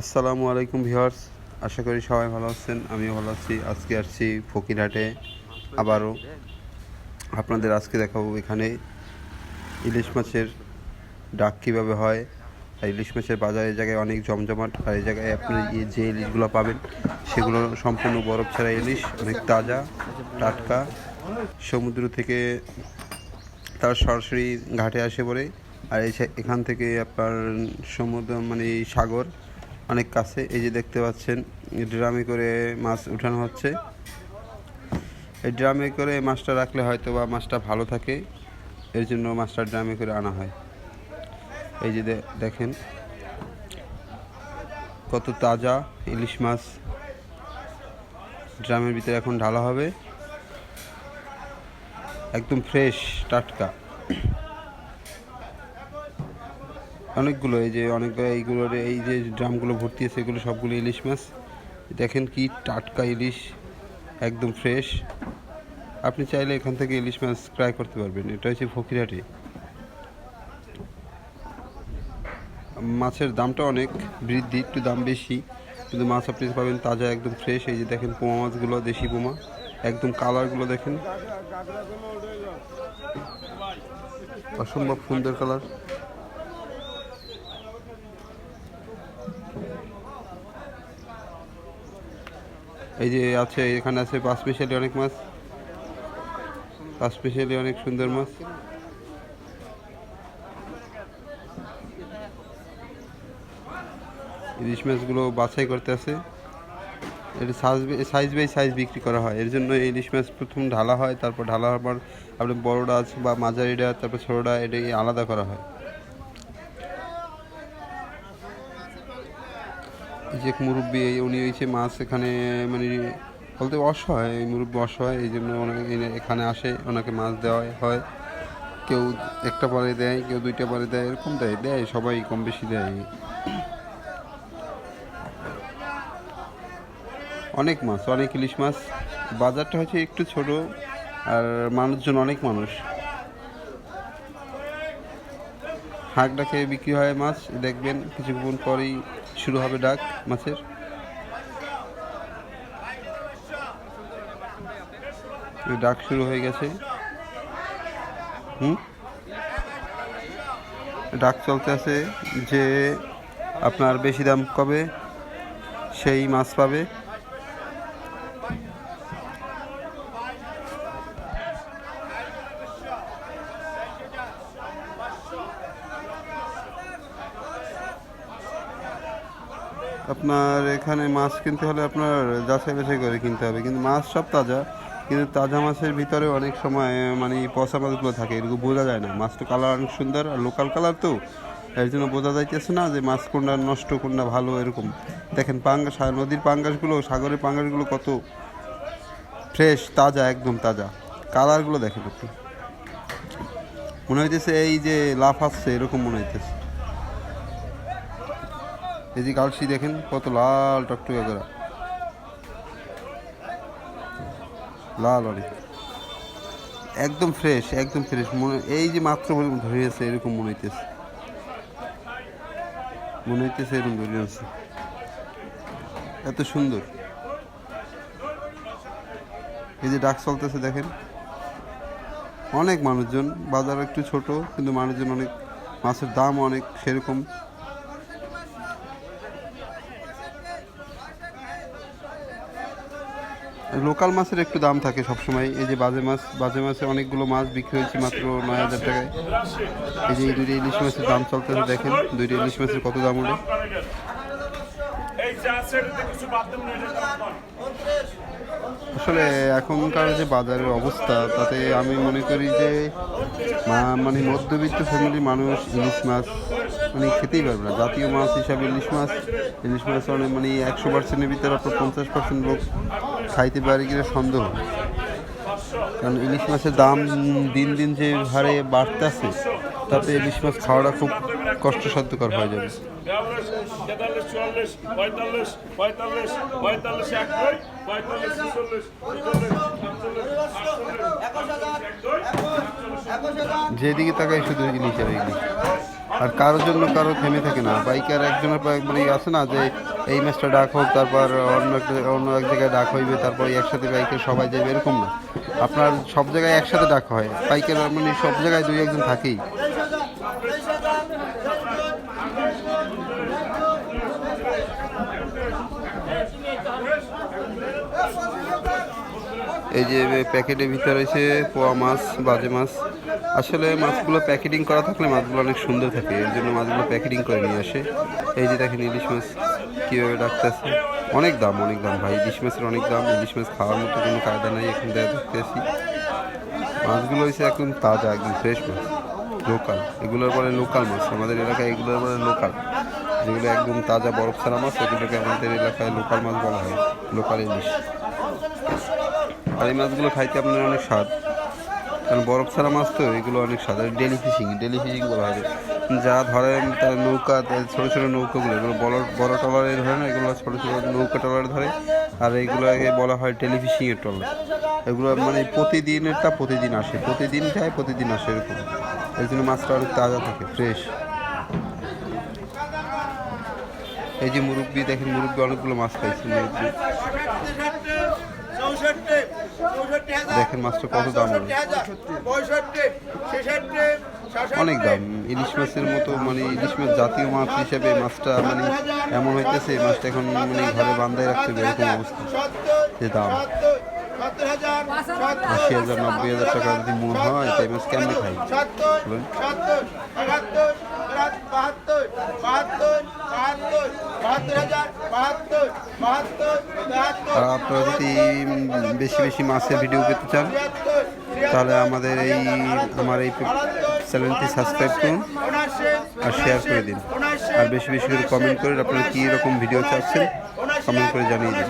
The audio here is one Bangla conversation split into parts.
আসসালামু আলাইকুম ভিউয়ার্স, আশা করি সবাই ভালো আছেন, আমিও ভালো আছি। আজকে আসছি ফকিরহাটে আবারও। আপনাদের আজকে দেখাবো এখানে ইলিশ মাছের ডাক কীভাবে হয়। আর ইলিশ মাছের বাজারে জায়গায় অনেক জমজমাট, আর এই জায়গায় আপনি যে ইলিশগুলো পাবেন, সেগুলো সম্পূর্ণ বরফ ছাড়া ইলিশ, অনেক তাজা, টাটকা। সমুদ্র থেকে তার সরাসরি ঘাটে আসে পড়ে আর এখান থেকে আপনার সমুদ্র মানে সাগর অনেক কাছে। এই যে দেখতে পাচ্ছেন ড্রামে করে মাছ উঠানো হচ্ছে। এই ড্রামে করে মাছটা রাখলে হয়তো বা মাছটা ভালো থাকে। এর জন্য মাছটা ড্রামে করে আনা হয়। এই যে দেখেন। কত তাজা ইলিশ মাছ। ড্রামের ভিতরে এখন ঢালা হবে। একদম ফ্রেশ টাটকা। অনেকগুলো, এই যে অনেকগুলো এইগুলোর এই যে ড্রামগুলো ভর্তি আছে, এগুলো সবগুলো ইলিশ মাছ। দেখেন কি টাটকা ইলিশ, একদম ফ্রেশ আপনি চাইলে এখান থেকে ইলিশ মাছ ক্রাই করতে পারবেন। এটা হচ্ছে ফকিরহাটি। মাছের দামটা অনেক, বৃদ্ধি, একটু দাম বেশি, কিন্তু মাছ আপনি পাবেন তাজা, একদম ফ্রেশ এই যে দেখেন পোমা মাছগুলো, দেশি পোমা। একদম কালারগুলো দেখেন। অসম্ভব সুন্দর কালার। এই যে আছে, এখানে আছে পাঁচ স্পেশালি অনেক মাছ। পাঁচ স্পেশালি অনেক সুন্দর মাছ। ইলিশ মাছগুলো বাছাই করতে আছে। এটা সাইজ সাইজ বাই সাইজ বিক্রি করা হয়। এর জন্য ইলিশ মাছ প্রথম ঢালা হয়, তারপর ঢালা হওয়ার পর আপনি বড়টা আছে বা মাঝারিটা তারপর ছোটোটা এটা আলাদা করা হয়? এই যে মুরব্বী উনি হয়েছে মাছ এখানে মানে বলতে অসহায়, এই মুরব্বী অসহায়, এই জন্য এখানে আসে, ওনাকে মাছ দেওয়া হয়। কেউ একটা পরে দেয়, কেউ দুইটা পরে দেয়, এরকম দেয় দেয়, সবাই কম বেশি দেয়। অনেক মাছ, অনেক ইলিশ মাছ। বাজারটা হচ্ছে একটু ছোট আর মানুষজন অনেক মানুষ। হাঁক ডাকে বিক্রি হয় মাছ, দেখবেন কিছুক্ষণ পরেই শুরু হবে ডাক মাছের। ডাক শুরু হয়ে গেছে। হুম? ডাক চলতে আছে যে আপনার বেশি দাম কবে? সেই মাছ পাবে। আপনার এখানে মাছ কিনতে হলে আপনার যাচাই বাছাই করে কিনতে হবে। কিন্তু মাছ সব তাজা, কিন্তু তাজা মাছের ভিতরে অনেক সময় মানে পচা মাছগুলো থাকে এরকম বোঝা যায় না। মাছটা কালার অনেক সুন্দর আর লোকাল কালার তো। এর জন্য বোঝা যাইতেছে না যে মাছ কোনটা নষ্ট, কোনটা ভালো, এরকম। দেখেন পাঙ্গাস নদীর পাঙ্গাসগুলো, সাগরের পাঙ্গাসগুলো কত ফ্রেশ তাজা, একদম তাজা। কালারগুলো দেখেন একটু। মনে হইতেছে এই যে লাফ আসছে, এরকম মনে হইতেছে। এই যে গালসি দেখেন, কত লাল টকটকে করা। লাল অনেক একদম ফ্রেশ একদম ফ্রেশ মনে, এই যে মাত্র ধরিয়েছে এরকম মনে হইতেছে। মনে হইতেছে এরকম ধরিয়েছে এত সুন্দর। এই যে ডাক চলতেছে, দেখেন। অনেক মানুষজন, বাজার একটু ছোট, কিন্তু মানুষজন অনেক, মাছের দাম অনেক সেরকম। লোকাল মাছের একটু দাম থাকে সবসময়। এই যে বাজে মাছ, বাজে মাছে অনেকগুলো মাছ বিক্রি হয়েছে মাত্র নয় হাজার টাকায়। এই যে এই দুইটা ইলিশ মাছের দাম চলতেছে দেখেন, দুইটা ইলিশ মাছের কত দাম ওঠে এই চা সেটাতে কিছু বাদ দেবেন এটা দাম আসলে এখনকার যে বাজারের অবস্থা, তাতে আমি মনে করি যে মানে মধ্যবিত্ত ফ্যামিলির মানুষ ইলিশ মাছ মানে খেতেই পারবে না। জাতীয় মাছ হিসাবে ইলিশ মাছ ইলিশ মাছ মানে একশো পার্সেন্টের ভিতরে আপনার পঞ্চাশ পার্সেন্ট লোক খাইতে পারে কিনা সন্দেহ। কারণ ইলিশ মাছের দাম দিন দিন যে হারে বাড়তে বাড়তেছে, তাতে ইলিশ মাছ খাওয়াটা খুব কষ্টসাধ্যকর হয়ে যাবে। যেদিকে তাকাই শুধু ইলিশ আর ইলিশ। আর কারোর জন্য কারও থেমে থাকে না। বাইকার একজনের পর মানে আছে না যে, এই ম্যাচটা ডাক হোক, তারপর অন্য একটা, অন্য এক জায়গায় ডাক হইবে, তারপর একসাথে বাইকের সবাই যাবে এরকম না। আপনার সব জায়গায় একসাথে ডাক হয়। বাইকের মানে সব জায়গায় দুই একজন থাকেই। এই যে প্যাকেটের ভিতরে রয়েছে পোয়া মাছ, বাজে মাছ, আসলে মাছগুলো প্যাকেটিং করা থাকলে মাছগুলো অনেক সুন্দর থাকে, এর জন্য মাছগুলো প্যাকেটিং করে নিয়ে আসে। এই যে দেখেন ইলিশ মাছ কীভাবে ডাকতেছে। অনেক দাম অনেক দাম ভাই, ইলিশ মাছের অনেক দাম, ইলিশ মাছ খাওয়ার মতো কোনো কায়দা নেই এখন দেখা দেখতেছি মাছগুলো হয়েছে একদম তাজা, একদম ফ্রেশ মাছ লোকাল এগুলোর পরে লোকাল মাছ, আমাদের এলাকায় এগুলোর পরে লোকাল যেগুলো একদম তাজা বরফ ছাড়া মাছ, এগুলোকে আমাদের এলাকায় লোকাল মাছ বলা হয় লোকাল ইলিশ। আর এই মাছগুলো খাইতে আপনার অনেক স্বাদ। কারণ বরফ ছাড়া মাছ তো, এগুলো অনেক স্বাদ। আর ডেলি ফিশিং ডেলি ফিশিং বলা হয়। যা ধরেন তার নৌকা ছোটো ছোটো নৌকাগুলো, এগুলো বড় বড় ট্রলারে ধরে না, এগুলো ছোটো ছোটো নৌকা ট্রলারে ধরে। আর এইগুলোকে বলা হয় ডেলি ফিশিংয়ের ট্রলার। এগুলো মানে প্রতিদিনেরটা প্রতিদিন আসে প্রতিদিন যায় প্রতিদিন আসে এরকম। এই জন্য মাছটা অনেক তাজা থাকে ফ্রেশ এই যে মুরব্বি, দেখেন মুরব্বি অনেকগুলো মাছ খাইছে, মুরব্বি। দেখেন মাছটা কত দাম অনেক দাম। ইলিশ মাছের মতো মানে ইলিশ মাছ জাতীয় মাছ হিসেবে মাছটা মানে এমন হইতেছে মাছটা এখন মানে ঘরে বান্ধায় রাখতে হবে এরকম অবস্থা। যে দাম। আশি হাজার নব্বই হাজার টাকা যদি মন হয় তাই মাছ কেমনে খাই? বলুন। বাহাত্তর বাহাত্তর বাহাত্তর বাহাত্তর হাজার আপনারা যদি বেশি বেশি মাছের ভিডিও পেতে চান তাহলে আমাদের এই আমার এই চ্যানেলটি সাবস্ক্রাইব করুন আর শেয়ার করে দিন। আর বেশি বেশি করে কমেন্ট করে আপনারা কী রকম ভিডিও চাচ্ছেন কমেন্ট করে জানিয়ে দিন।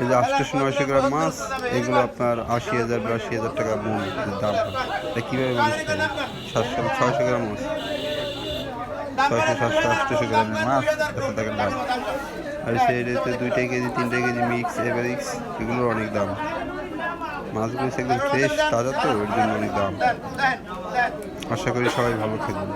এই যে আটশোশো নয়শো গ্রাম মাছ, এগুলো আপনার আশি হাজার বা আশি হাজার টাকা মূল দাম। এটা কীভাবে মানুষ সাতশো, ছয়শো গ্রাম মাছ। ছয়শো, সাতশো আটশোশো গ্রামের মাছ একশো টাকার দাম। আর সেইটাতে দুইটা কেজি, তিনটা কেজি মিক্স এভারিক্স এগুলোর অনেক দাম। মাছগুলো একদম ফ্রেশ তাজা তো, এর জন্য অনেক দাম। আশা করি সবাই ভালো থাকবেন।